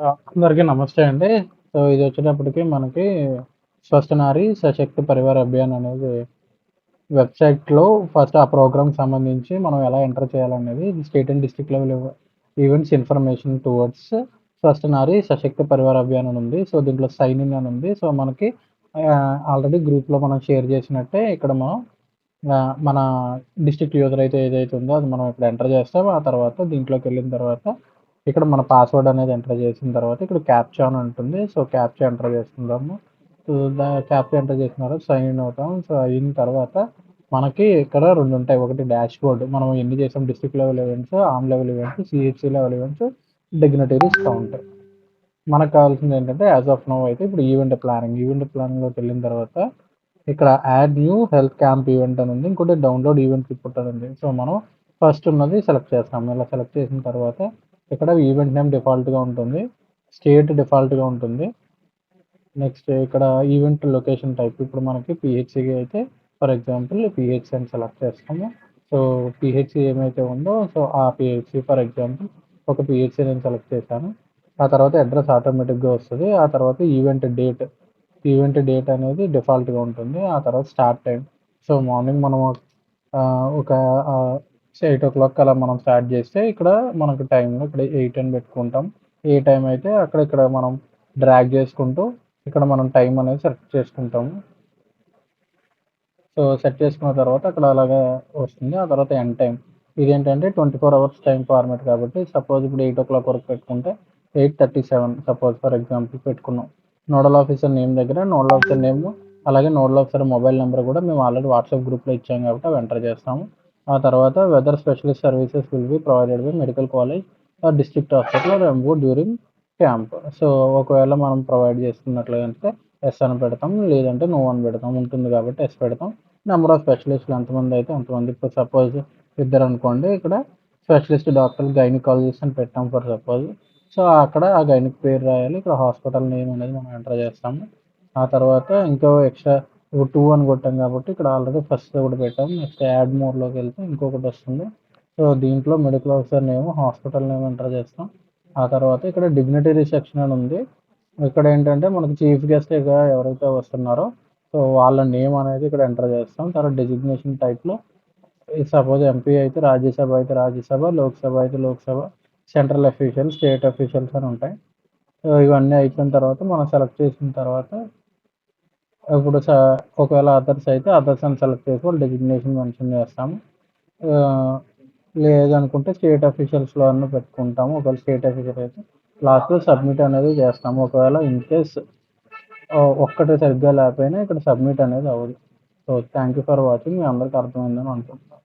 అందరికీ నమస్తే అండి. సో, ఇది వచ్చేటప్పటికి మనకి స్వస్థనారి సశక్తి పరివార అభియాన్ అనేది వెబ్‌సైట్‌లో ఫస్ట్ ఆ ప్రోగ్రామ్‌కి సంబంధించి మనం ఎలా ఎంటర్ చేయాలనేది state and district level events information towards Swasth Nari Sashakt Parivar Abhiyan అని ఉంది. సో, దీంట్లో సైన్ ఇన్ అని ఉంది. సో, మనకి ఆల్రెడీ గ్రూప్‌లో మనం షేర్ చేసినట్టే ఇక్కడ మనం మన డిస్ట్రిక్ట్ యూజర్ అయితే ఏదైతే ఉందో అది మనం ఇక్కడ ఎంటర్ చేస్తాం. ఆ తర్వాత దీంట్లోకి వెళ్ళిన తర్వాత ఇక్కడ మన పాస్వర్డ్ అనేది ఎంటర్ చేసిన తర్వాత ఇక్కడ క్యాప్చా అని ఉంటుంది. సో, క్యాప్చా ఎంటర్ చేసుకుందాము. సో, క్యాప్చా ఎంటర్ చేసిన తర్వాత సైన్ ఇన్ అవుతాం. సో, అయిన తర్వాత మనకి ఇక్కడ రెండు ఉంటాయి. ఒకటి డాష్ బోర్డ్ మనం ఎన్ని చేసాం డిస్ట్రిక్ట్ లెవెల్ ఈవెంట్స్, ఆమ్ level events, CHC level events, dignitaries count. మనకు కావాల్సింది ఏంటంటే యాజ్ ఆఫ్ నో అయితే ఇప్పుడు ఈవెంట్ ప్లానింగ్. ఈవెంట్ ప్లానింగ్‌లోకెళ్ళిన తర్వాత ఇక్కడ add new health camp event అని ఉంది. ఇంకోటి డౌన్‌లోడ్ ఈవెంట్ రిపోర్ట్ అని ఉంది. సో, మనం ఫస్ట్ ఉన్నది సెలెక్ట్ చేస్తాం. ఇలా సెలెక్ట్ చేసిన తర్వాత ఇక్కడ ఈవెంట్ నేమ్ డిఫాల్ట్‌గా ఉంటుంది. స్టేట్ డిఫాల్ట్‌గా ఉంటుంది. నెక్స్ట్ ఇక్కడ ఈవెంట్ లొకేషన్ టైప్ ఇప్పుడు మనకి పిహెచ్సికి అయితే ఫర్ ఎగ్జాంపుల్ పిహెచ్సి అని సెలెక్ట్ చేస్తాము. సో, పిహెచ్సి ఏమైతే ఉందో సో, ఆ పిహెచ్సి ఫర్ ఎగ్జాంపుల్ ఒక పిహెచ్సి నేను సెలెక్ట్ చేశాను. ఆ తర్వాత అడ్రస్ ఆటోమేటిక్‌గా వస్తుంది ఆ తర్వాత ఈవెంట్ డేట్, ఈవెంట్ డేట్ అనేది డిఫాల్ట్‌గా ఉంటుంది. ఆ తర్వాత స్టార్ట్ టైం సో, మార్నింగ్ మనం ఒక సో ఎయిట్ ఓ క్లాక్ అలా మనం స్టార్ట్ చేస్తే ఇక్కడ మనకు టైం ఇక్కడ ఎయిట్ అని పెట్టుకుంటాం. ఏ టైం అయితే అక్కడ ఇక్కడ మనం డ్రాగ్ చేసుకుంటూ ఇక్కడ మనం టైం అనేది సెట్ చేసుకుంటాము. సో, సెట్ చేసుకున్న తర్వాత అక్కడ అలాగా వస్తుంది. ఆ తర్వాత ఎండ్ టైమ్. ఇదేంటంటే 24 అవర్స్ టైం ఫార్మాట్ కాబట్టి సపోజ్ ఇప్పుడు 8:00 వరకు పెట్టుకుంటే 8:37 సపోజ్ ఫర్ ఎగ్జాంపుల్ పెట్టుకున్నాం. నోడల్ ఆఫీసర్ నేమ్ దగ్గర నోడల్ ఆఫీసర్ నేమ్ అలాగే నోడల్ ఆఫీసర్ మొబైల్ నెంబర్ కూడా మేము ఆల్రెడీ వాట్సాప్ గ్రూప్‌లో ఇచ్చాం కాబట్టి అవి ఎంటర్ చేస్తాము. ఆ తర్వాత whether specialist services will be provided by medical college or district hospital or during camp. So, ఒకవేళ మనం ప్రొవైడ్ చేసుకున్నట్లయితే ఎస్ అని పెడతాం. లేదంటే నో అని పెడతాం. ఉంటుంది కాబట్టి ఎస్ పెడతాం. నెంబర్ ఆఫ్ స్పెషలిస్టులు ఎంతమంది అయితే అంతమంది. ఇప్పుడు సపోజ్ ఇద్దరనుకోండి ఇక్కడ స్పెషలిస్ట్ డాక్టర్ గైనకాలజిస్ట్ అని పెట్టాం ఫర్ సపోజ్. సో, అక్కడ ఆ గైనిక్ పేరు రాయాలి. ఇక్కడ హాస్పిటల్ నేమ్ అనేది మనం ఎంటర్ చేస్తాము. ఆ తర్వాత ఇంకో ఎక్స్ట్రా ఇప్పుడు టూ అని కొట్టాం కాబట్టి ఇక్కడ ఆల్రెడీ ఫస్ట్ ఒకటి పెట్టాం. నెక్స్ట్ యాడ్ మోడ్లోకి వెళ్తే ఇంకొకటి వస్తుంది. సో, దీంట్లో medical officer name, hospital name enter చేస్తాం. ఆ తర్వాత ఇక్కడ డిగ్నిటరీ సెక్షన్ అని ఉంది. ఇక్కడ ఏంటంటే మనకి చీఫ్ గెస్ట్‌గా ఎవరైతే వస్తున్నారో సో, వాళ్ళ నేమ్ అనేది ఇక్కడ ఎంటర్ చేస్తాం. తర్వాత డెసిగ్నేషన్ టైప్‌లో సపోజ్ ఎంపీ అయితే రాజ్యసభ అయితే రాజ్యసభ, లోక్‌సభ అయితే Lok Sabha, central official, state officials అని ఉంటాయి. సో, ఇవన్నీ అయిపోయిన తర్వాత మనం సెలెక్ట్ చేసిన తర్వాత ఇప్పుడు స ఒకవేళ అదర్స్ అయితే అదర్స్ అని సెలెక్ట్ చేసి వాళ్ళ డెసిగ్నేషన్ మెన్షన్ చేస్తాము. లేదనుకుంటే స్టేట్ అఫీషియల్స్‌లో అన్న పెట్టుకుంటాము. ఒకవేళ స్టేట్ అఫీషియల్ అయితే లాస్ట్‌లో సబ్మిట్ అనేది చేస్తాము. ఒకవేళ ఇన్ కేస్ ఒక్కటే సరిగ్గా లేకపోయినా ఇక్కడ సబ్మిట్ అనేది అవ్వదు. So, thank you for watching. మీ అందరికీ అర్థమైందని అనుకుంటున్నాను.